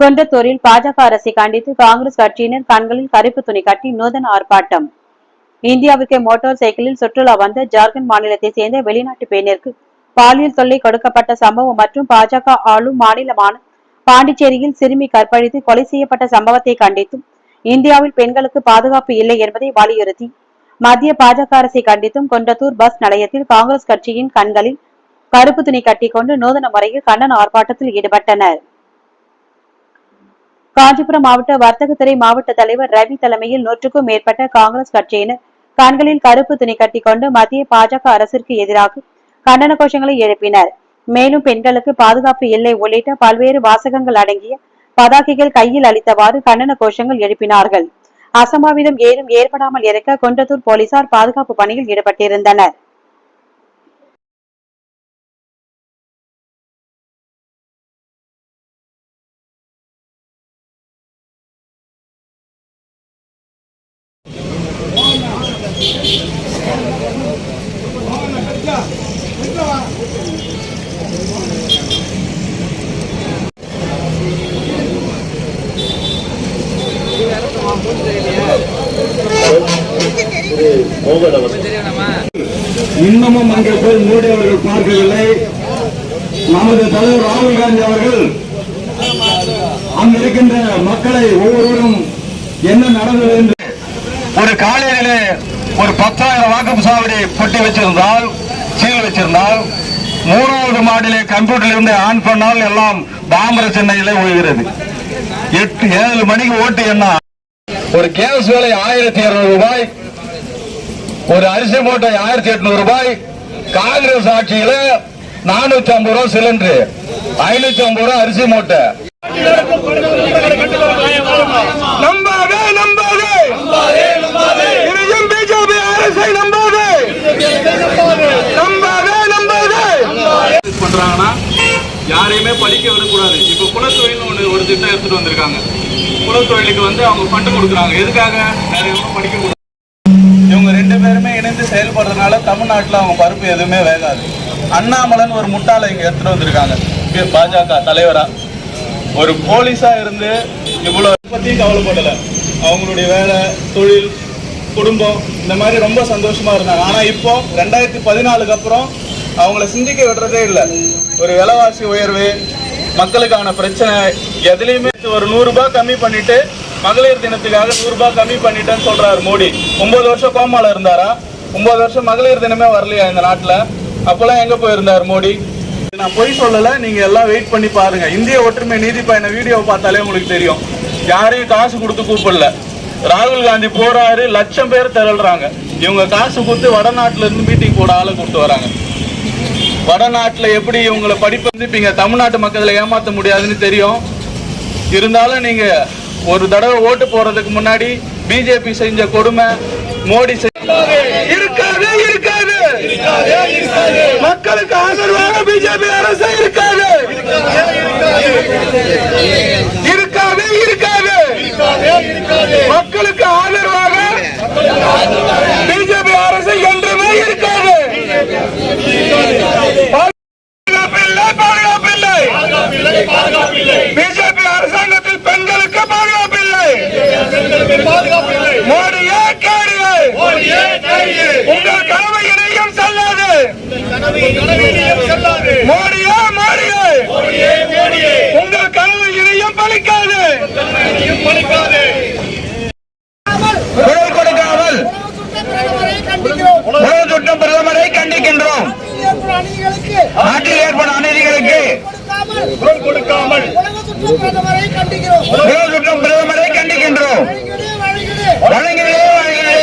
குன்றத்தூரில் பாஜக அரசை கண்டித்து காங்கிரஸ் கட்சியினர் கண்களில் கருப்பு துணி கட்டி நூதன ஆர்ப்பாட்டம். இந்தியாவுக்கு மோட்டார் சைக்கிளில் சுற்றுலா வந்த ஜார்க்கண்ட் மாநிலத்தை சேர்ந்த வெளிநாட்டு பெண்ணிற்கு பாலியல் தொல்லை கொடுக்கப்பட்ட சம்பவம் மற்றும் பாஜக ஆளும் மாநிலமான பாண்டிச்சேரியில் சிறுமி கற்பழித்து கொலை செய்யப்பட்ட சம்பவத்தை கண்டித்தும் இந்தியாவில் பெண்களுக்கு பாதுகாப்பு இல்லை என்பதை வலியுறுத்தி மத்திய பாஜக அரசை கண்டித்தும் கொண்டத்தூர் பஸ் நிலையத்தில் காங்கிரஸ் கட்சியின் கண்களில் கருப்பு துணி கட்டிக்கொண்டு நூதன முறையில் கண்டன ஆர்ப்பாட்டத்தில் ஈடுபட்டனர். காஞ்சிபுரம் மாவட்ட வர்த்தகத்துறை மாவட்ட தலைவர் ரவி தலைமையில் நூற்றுக்கும் மேற்பட்ட காங்கிரஸ் கட்சியினர் கண்களில் கருப்பு துணி கட்டிக்கொண்டு மத்திய பாஜக அரசிற்கு எதிராக கண்டன கோஷங்களை எழுப்பினர். மேலும் பெண்களுக்கு பாதுகாப்பு இல்லை உள்ளிட்ட பல்வேறு வாசகங்கள் அடங்கிய பதாகைகள் கையில் அளித்தவாறு கண்டன கோஷங்கள் எழுப்பினார்கள். அசம்பாவிதம் ஏதும் ஏற்படாமல் இருக்க குன்றத்தூர் போலீசார் பாதுகாப்பு பணியில் ஈடுபட்டிருந்தனர். இன்னமும் அங்கே போய் மோடி அவர்கள் பார்க்கவில்லை. நமது தலைவர் ராகுல் காந்தி அவர்கள் அங்க இருக்கின்ற மக்களை ஒவ்வொருவரும் என்ன நடந்தது என்று ஒரு காலையிலே ஒரு பத்தாயிரம் வாக்கு சாவடி பொட்டி வச்சிருந்தால் சீல் வச்சிருந்தால் மூணாவது மாடிலே கம்ப்யூட்டர்ல இருந்து ஆன் பண்ணால் எல்லாம் தாமிர சென்னையிலே ஒழுகிறது எட்டு ஏழு மணிக்கு ஓட்டு என்ன? ஒரு கேஸ் விலை ஆயிரத்தி இருநூறு ரூபாய் ஒரு அரிசி மூட்டை ஆயிரத்தி எட்நூறு ரூபாய் காங்கிரஸ் ஆட்சியில நானூத்தி ஐம்பது ரூபாய் சிலிண்டர் ஐநூத்தி ஐம்பது ரூபாய் அரிசி மூட்டை. பண்ணுறாங்கன்னா யாரையுமே படிக்க விடக்கூடாது. இப்போ குலத்தொழில்னு ஒன்று ஒரு திட்டம் எடுத்துகிட்டு வந்திருக்காங்க. குலத்தொழிலுக்கு வந்து அவங்க ஃபண்டு கொடுக்குறாங்க. எதுக்காக? நிறைய படிக்க கூடாது இவங்க ரெண்டு பேருமே இணைந்து செயல்படுறதுனால தமிழ்நாட்டில் அவங்க பருப்பு எதுவுமே வேகாது. அண்ணாமலன் ஒரு முட்டாளை இங்க எடுத்துட்டு வந்திருக்காங்க. பாஜக தலைவரா. ஒரு போலீஸா இருந்து இவ்வளவு பத்தியும் கவலைப்படல. அவங்களுடைய வேலை தொழில் குடும்பம் இந்த மாதிரி ரொம்ப சந்தோஷமா இருந்தாங்க. ஆனா இப்போ ரெண்டாயிரத்தி பதினாலுக்கு அப்புறம் அவங்கள சிந்திக்க விடுறதே இல்லை. ஒரு விலைவாசி உயர்வு மக்களுக்கான பிரச்சனை எதுலையுமே ஒரு நூறு ரூபாய் கம்மி பண்ணிட்டு மகளிர் தினத்துக்காக நூறு ரூபாய் கம்மி பண்ணிட்டேன்னு சொல்றாரு மோடி. ஒன்பது வருஷம் கோமால இருந்தாரா? ஒன்பது வருஷம் மகளிர் தினமே வரலையா இந்த நாட்டில்? அப்பெல்லாம் எங்க போயிருந்தார் மோடி? நான் பொய் சொல்லல நீங்க எல்லாம் வெயிட் பண்ணி பாருங்க. இந்திய ஒற்றுமை நீதி பயண வீடியோ பார்த்தாலே உங்களுக்கு தெரியும். யாரையும் காசு கொடுத்து கூப்பிடல. ராகுல் காந்தி போறாரு லட்சம் பேர் திரள்றாங்க. இவங்க காசு கொடுத்து வடநாட்டுல இருந்து மீட்டிங் போட ஆளை கூப்பிட்டு வராங்க. வடநாட்டுல எப்படி இவங்களை படிப்பு வந்துப்பீங்க? தமிழ்நாட்டு மக்களை ஏமாத்த முடியாதுன்னு தெரியும். இருந்தாலும் நீங்க ஒரு தடவை ஓட்டு போறதுக்கு முன்னாடி பிஜேபி செஞ்ச கொடுமை மோடி இருக்காது இருக்காது மக்களுக்கு ஆதரவாக பிஜேபி அரசு இருக்காது இருக்காது இருக்காது மக்களுக்கு ஆதரவாக பிஜேபி அரசு என்றுமே இருக்காது பாதுகாப்பில்லை பாதுகாப்பில்லை பிஜேபி அரசாங்கத்தில் பெண்களுக்கு பாதுகாப்பில்லை. மோடியே கேடியே உங்கள் கனவு இணையம் செல்லாது. மோடியே மோடியே. உங்கள் கனவு இணையம் பலிக்காது. குரல் கொடுக்காமல். உணவு சுட்டம் பிரதமரை கண்டிக்கின்றோம். நாட்டில் ஏற்படும் அநீதிகளுக்கு. குரல் கொடுக்காமல் உணவு சுட்டம் பிரதமரை கண்டிக்கின்றோம். வழங்கினே வழங்கினே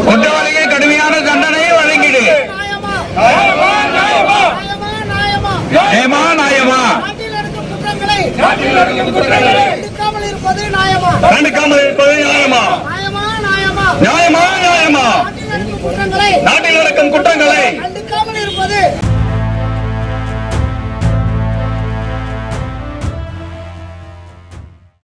குற்றவாளிக்கு கடுமையான தண்டனையை வழங்கிடு. நியாயமா? நியாயமா கண்டுக்காமல் இருப்பது நியாயமா? நியாயமா? நியாயமா